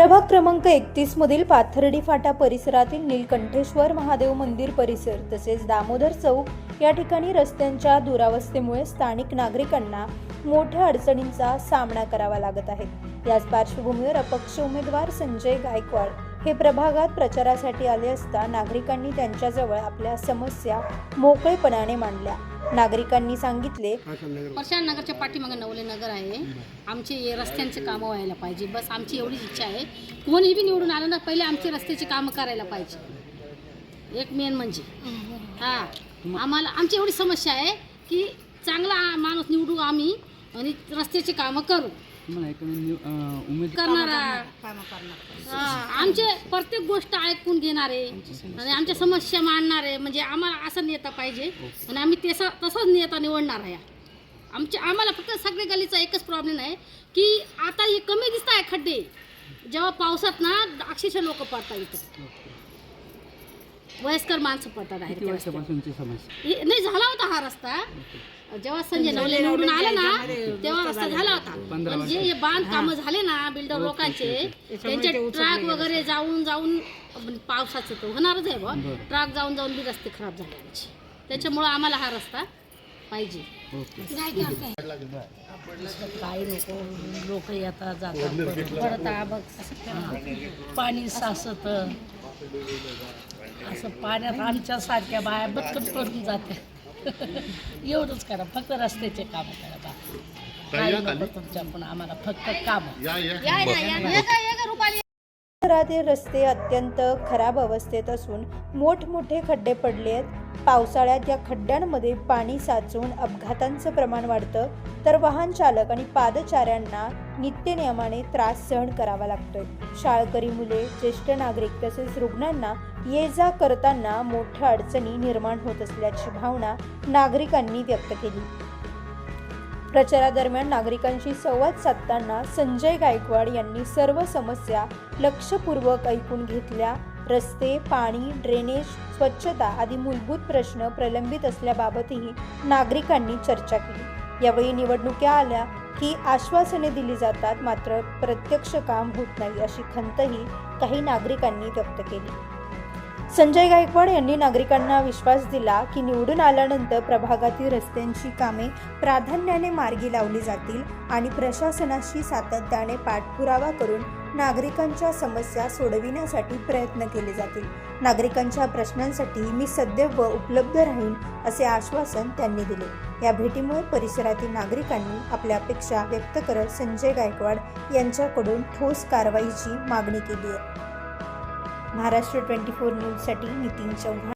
प्रभाग क्रमांक एकतीस मधील पाथर्डी फाटा परिसरातील नीलकंठेश्वर महादेव मंदिर परिसर तसेच दामोदर चौक या ठिकाणी रस्त्यांच्या दुरावस्थेमुळे स्थानिक नागरिकांना मोठ्या अडचणींचा सामना करावा लागत आहे. याच पार्श्वभूमीवर अपक्ष उमेदवार संजय गायकवाड हे प्रभागात प्रचारासाठी आले असता नागरिकांनी त्यांच्याजवळ आपल्या समस्या मोकळेपणाने मांडल्या. नागरिकांनी सांगितले परशान नगरच्या पाठीमागे नवले नगर आहे. आमचे हे रस्त्यांचे कामं व्हायला पाहिजे. बस आमची एवढीच इच्छा आहे. कोणी बी निवडून आलं ना पहिले आमचे रस्त्याची कामं करायला पाहिजे. एक मेन म्हणजे. हां. आम्हाला आमची एवढी समस्या आहे की चांगला माणूस निवडू आम्ही आणि रस्त्याची कामं करू. तुम्हाला अं, उमेद करणारा. हां, आमचे प्रत्येक गोष्ट ऐकून घेणारे आणि आमच्या समस्या मांडणारे म्हणजे आम्हाला असं नेता पाहिजे. आणि आम्ही तसा तसाच नेता निवडणार आहे. आमचे आम्हाला फक्त सगळे गलीचा एकच प्रॉब्लेम आहे की आता हे कमी दिसत आहे खड्डे. जेव्हा पावसात ना अक्षरशः लोक पडतात इथं. वयस्कर माणसं पडतात किती समस्या हे- नाही झाला होता हा रस्ता जेव्हा संजय नवले निवडून आला ना तेव्हा रस्ता झाला होता पंधरा पण जे हे बांधकाम झाले ना बिल्डर लोकांचे त्यांचे ट्रक वगैरे जाऊन जाऊन म्हणजे पावसाचं तर होणारच आहे बा बरं. ट्रक जाऊन जाऊन बी रस्ते खराब झाले आमचे त्याच्यामुळं आम्हाला हा रस्ता पाहिजे ओके काही नको लोक येतात जातात परत बघ पाणी साचत असं पाण्यात आमच्या सारख्या बाया बचकन पडून जाते एवढंच करा फक्त रस्त्याचे काम करा बा. नको तुमच्याकडून आम्हाला फक्त काम. शहरातील रस्ते अत्यंत खराब अवस्थेत असून मोठमोठे खड्डे पडले आहेत. पावसाळ्यात या खड्ड्यांमध्ये पाणी साचून अपघातांचं प्रमाण वाढतं तर वाहन चालक आणि पादचाऱ्यांना नित्यनियमाने त्रास सहन करावा लागतोय. शाळकरी मुले ज्येष्ठ नागरिक तसेच रुग्णांना ये जा करताना मोठ्या अडचणी निर्माण होत असल्याची भावना नागरिकांनी व्यक्त केली. प्रचारादरम्यान नागरिकांशी संवाद साधताना संजय गायकवाड यांनी सर्व समस्या लक्षपूर्वक ऐकून घेतल्या. रस्ते पाणी ड्रेनेज स्वच्छता आदी मूलभूत प्रश्न प्रलंबित असल्याबाबतही नागरिकांनी चर्चा केली. यावेळी निवडणुक्या आल्या की आश्वासने दिली जातात मात्र प्रत्यक्ष काम होत नाही अशी खंतही काही नागरिकांनी व्यक्त केली. संजय गायकवाड यांनी नागरिकांना विश्वास दिला की निवडून आल्यानंतर प्रभागातील रस्त्यांची कामे प्राधान्याने मार्गी लावली जातील आणि प्रशासनाशी सातत्याने पाठपुरावा करून नागरिकांच्या समस्या सोडविण्यासाठी प्रयत्न केले जातील. नागरिकांच्या प्रश्नांसाठी मी सदैव उपलब्ध राहीन असे आश्वासन त्यांनी दिले. या भेटीमुळे परिसरातील नागरिकांनी आपल्या अपेक्षा व्यक्त करत संजय गायकवाड यांच्याकडून ठोस कारवाईची मागणी केली आहे. महाराष्ट्र ट्वेंटी फोर न्यूजसाठी नितीन चव्हाण.